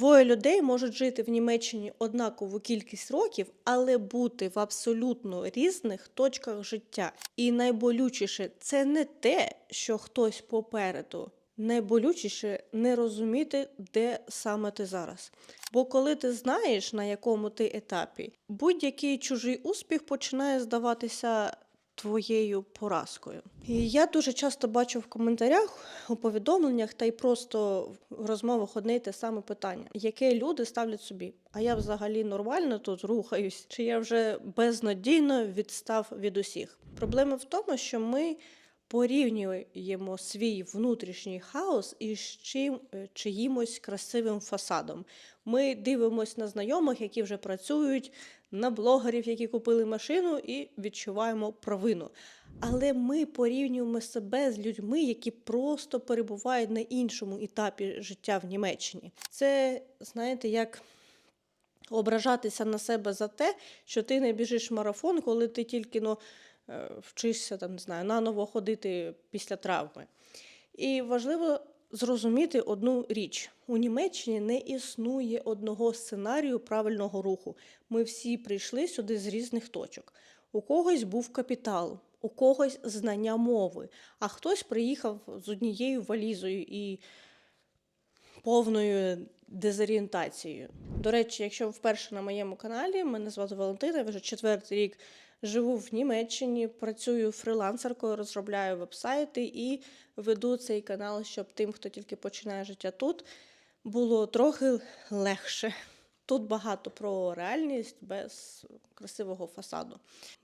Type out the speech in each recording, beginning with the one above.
Двоє людей можуть жити в Німеччині однакову кількість років, але бути в абсолютно різних точках життя. І найболючіше це не те, що хтось попереду. Найболючіше не розуміти, де саме ти зараз. Бо коли ти знаєш, на якому ти етапі, будь-який чужий успіх починає здаватися твоєю поразкою. І я дуже часто бачу в коментарях, у повідомленнях та й просто в розмовах одне й те саме питання, яке люди ставлять собі. А я взагалі нормально тут рухаюсь, чи я вже безнадійно відстав від усіх. Проблема в тому, що ми порівнюємо свій внутрішній хаос із чим е, чиїмось красивим фасадом. Ми дивимося на знайомих, які вже працюють, на блогерів, які купили машину, і відчуваємо провину. Але ми порівнюємо себе з людьми, які просто перебувають на іншому етапі життя в Німеччині. Це, знаєте, як ображатися на себе за те, що ти не біжиш марафон, коли ти тільки ну, е, вчишся там, не знаю, наново ходити після травми. І важливо зрозуміти одну річ: у Німеччині не існує одного сценарію правильного руху. Ми всі прийшли сюди з різних точок. У когось був капітал, у когось знання мови, а хтось приїхав з однією валізою і повною дезорієнтацією. До речі, якщо ви вперше на моєму каналі, мене звати Валентина, я вже четвертий рік живу в Німеччині, працюю фрилансеркою, розробляю вебсайти і веду цей канал, щоб тим, хто тільки починає життя тут, було трохи легше. Тут багато про реальність без красивого фасаду.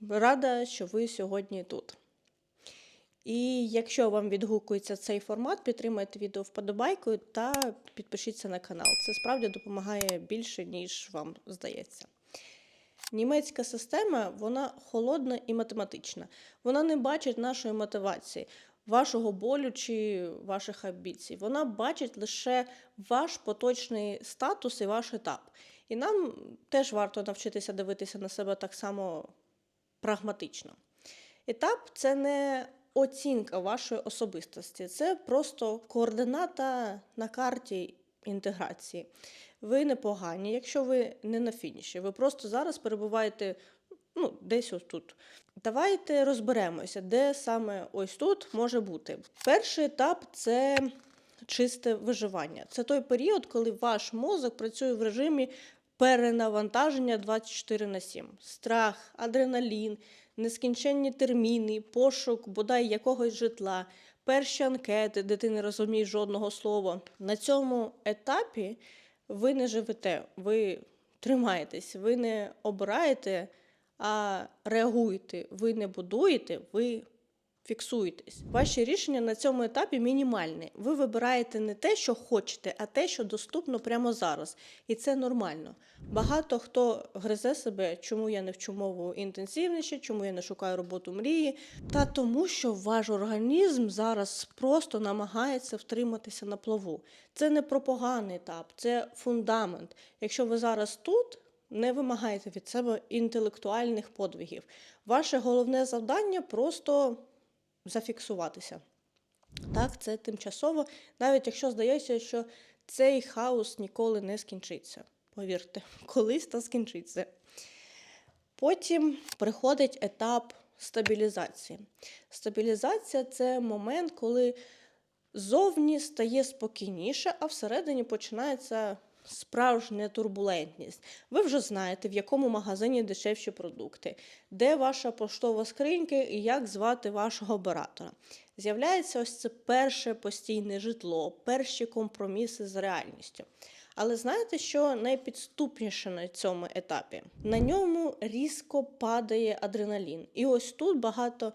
Рада, що ви сьогодні тут. І якщо вам відгукується цей формат, підтримайте відео вподобайкою та підпишіться на канал. Це справді допомагає більше, ніж вам здається. Німецька система вона холодна і математична. Вона не бачить нашої мотивації, вашого болю чи ваших амбіцій. Вона бачить лише ваш поточний статус і ваш етап. І нам теж варто навчитися дивитися на себе так само прагматично. Етап це не оцінка вашої особистості, це просто координата на карті інтеграції. Ви непогані, якщо ви не на фініші, ви просто зараз перебуваєте ну, десь ось тут. Давайте розберемося, де саме ось тут може бути. Перший етап це чисте виживання. Це той період, коли ваш мозок працює в режимі перенавантаження 24 на 7. Страх, адреналін, нескінченні терміни, пошук бодай якогось житла, перші анкети, де ти не розумієш жодного слова. На цьому етапі ви не живете, ви тримаєтесь, ви не обираєте, а реагуєте. Ви не будуєте, ви фіксуєтесь. Ваші рішення на цьому етапі мінімальні. Ви вибираєте не те, що хочете, а те, що доступно прямо зараз. І це нормально. Багато хто гризе себе, чому я не вчу мову інтенсивніше, чому я не шукаю роботу мрії. Та тому, що ваш організм зараз просто намагається втриматися на плаву. Це не про поганий етап, це фундамент. Якщо ви зараз тут. Не вимагайте від себе інтелектуальних подвигів. Ваше головне завдання просто зафіксуватися. Так, це тимчасово, навіть якщо здається, що цей хаос ніколи не скінчиться. Повірте, колись та скінчиться. Потім приходить етап стабілізації. Стабілізація це момент, коли зовні стає спокійніше, а всередині починається справжня турбулентність. Ви вже знаєте, в якому магазині дешевші продукти, де ваша поштова скринька і як звати вашого оператора. З'являється ось це перше постійне житло, перші компроміси з реальністю. Але знаєте, що найпідступніше на цьому етапі? На ньому різко падає адреналін. І ось тут багато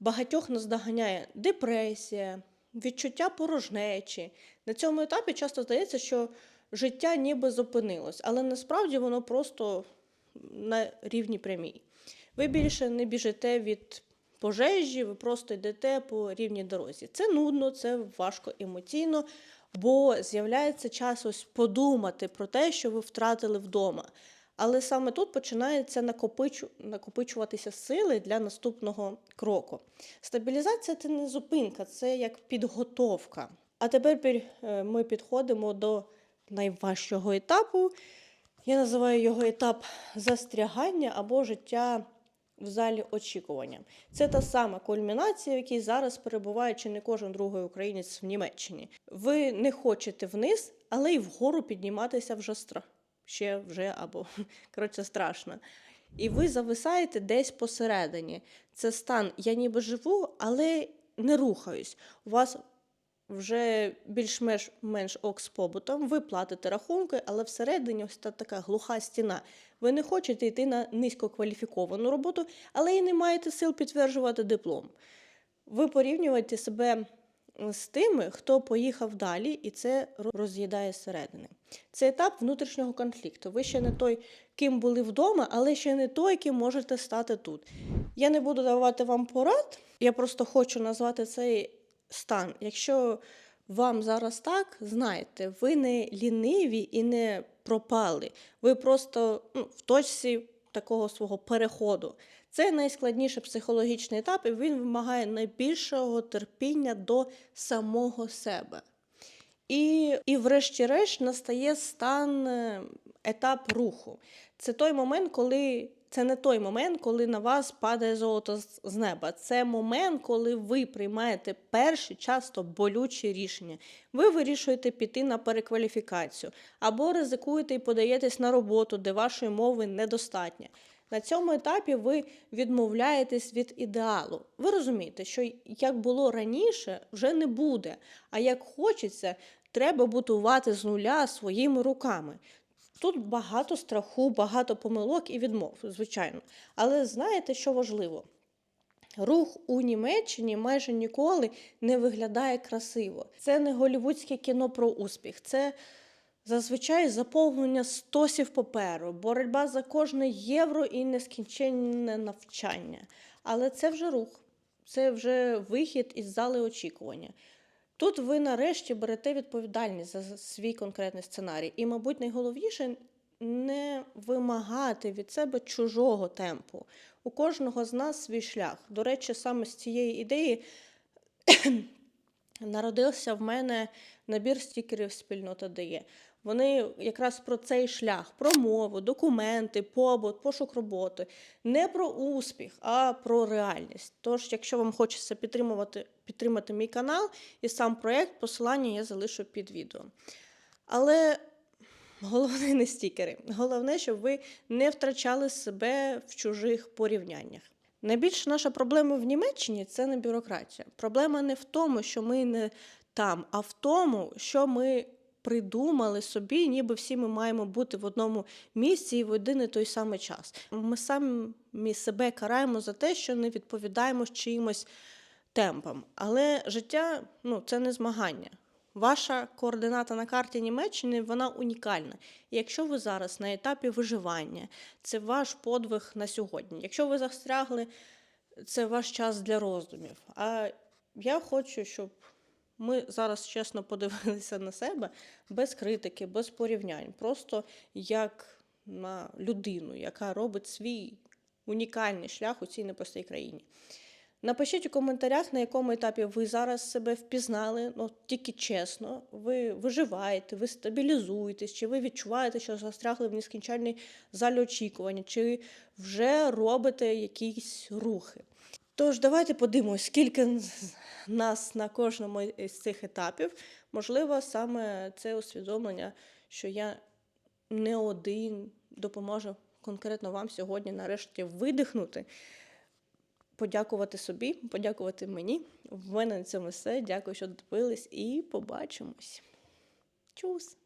багатьох наздоганяє депресія, відчуття порожнечі. На цьому етапі часто здається, що життя ніби зупинилось, але насправді воно просто на рівні прямій. Ви більше не біжите від пожежі, ви просто йдете по рівній дорозі. Це нудно, це важко емоційно, бо з'являється час ось подумати про те, що ви втратили вдома. Але саме тут починається накопичу, накопичуватися сили для наступного кроку. Стабілізація це не зупинка, це як підготовка. А тепер е, ми підходимо до найважчого етапу. Я називаю його етап застрягання або життя в залі очікування. Це та сама кульмінація, в якій зараз перебуває чи не кожен другий українець в Німеччині. Ви не хочете вниз, але й вгору підніматися вже стра... ще вже або коротше страшно. І ви зависаєте десь посередині. Це стан я ніби живу, але не рухаюсь. У вас вже більш-менш менш ок з побутом, ви платите рахунки, але всередині ось та така глуха стіна. Ви не хочете йти на низькокваліфіковану роботу, але і не маєте сил підтверджувати диплом. Ви порівнюєте себе з тими, хто поїхав далі, і це роз'їдає зсередини. Це етап внутрішнього конфлікту. Ви ще не той, ким були вдома, але ще не той, ким можете стати тут. Я не буду давати вам порад, я просто хочу назвати цей стан. Якщо вам зараз так, знайте, ви не ліниві і не пропали. Ви просто ну, в точці такого свого переходу. Це найскладніший психологічний етап, і він вимагає найбільшого терпіння до самого себе. І, і врешті-решт, настає стан е, етап руху. Це той момент, коли це не той момент, коли на вас падає золото з неба. Це момент, коли ви приймаєте перші, часто болючі рішення. Ви вирішуєте піти на перекваліфікацію або ризикуєте і подаєтесь на роботу, де вашої мови недостатньо. На цьому етапі ви відмовляєтесь від ідеалу. Ви розумієте, що як було раніше, вже не буде. А як хочеться, треба будувати з нуля своїми руками. Тут багато страху, багато помилок і відмов, звичайно. Але знаєте, що важливо? Рух у Німеччині майже ніколи не виглядає красиво. Це не голівудське кіно про успіх. Це зазвичай заповнення стосів паперу, боротьба за кожне євро і нескінченне навчання. Але це вже рух, це вже вихід із зали очікування. Тут ви нарешті берете відповідальність за свій конкретний сценарій. І, мабуть, найголовніше не вимагати від себе чужого темпу. У кожного з нас свій шлях. До речі, саме з цієї ідеї народився в мене набір стікерів спільнота дає. Вони якраз про цей шлях, про мову, документи, побут, пошук роботи, не про успіх, а про реальність. Тож, якщо вам хочеться підтримувати, підтримати мій канал і сам проєкт, посилання я залишу під відео. Але головне не стікери. Головне, щоб ви не втрачали себе в чужих порівняннях. Найбільша наша проблема в Німеччині це не бюрократія. Проблема не в тому, що ми не там, а в тому, що ми придумали собі, ніби всі ми маємо бути в одному місці і в один і той самий час. Ми самі себе караємо за те, що не відповідаємо чиїмось темпам. Але життя ну, це не змагання. Ваша координата на карті Німеччини вона унікальна. І якщо ви зараз на етапі виживання, це ваш подвиг на сьогодні. Якщо ви застрягли, це ваш час для роздумів. А я хочу, щоб ми зараз чесно подивилися на себе без критики, без порівнянь, просто як на людину, яка робить свій унікальний шлях у цій непростій країні. Напишіть у коментарях, на якому етапі ви зараз себе впізнали, ну тільки чесно, ви виживаєте, ви стабілізуєтесь, чи ви відчуваєте, що застрягли в нескінчальній залі очікування, чи вже робите якісь рухи. Тож, давайте подивимось, скільки нас на кожному з цих етапів, можливо, саме це усвідомлення, що я не один допоможу конкретно вам сьогодні нарешті видихнути, подякувати собі, подякувати мені. В мене на цьому все. Дякую, що дивились, і побачимось. Чус!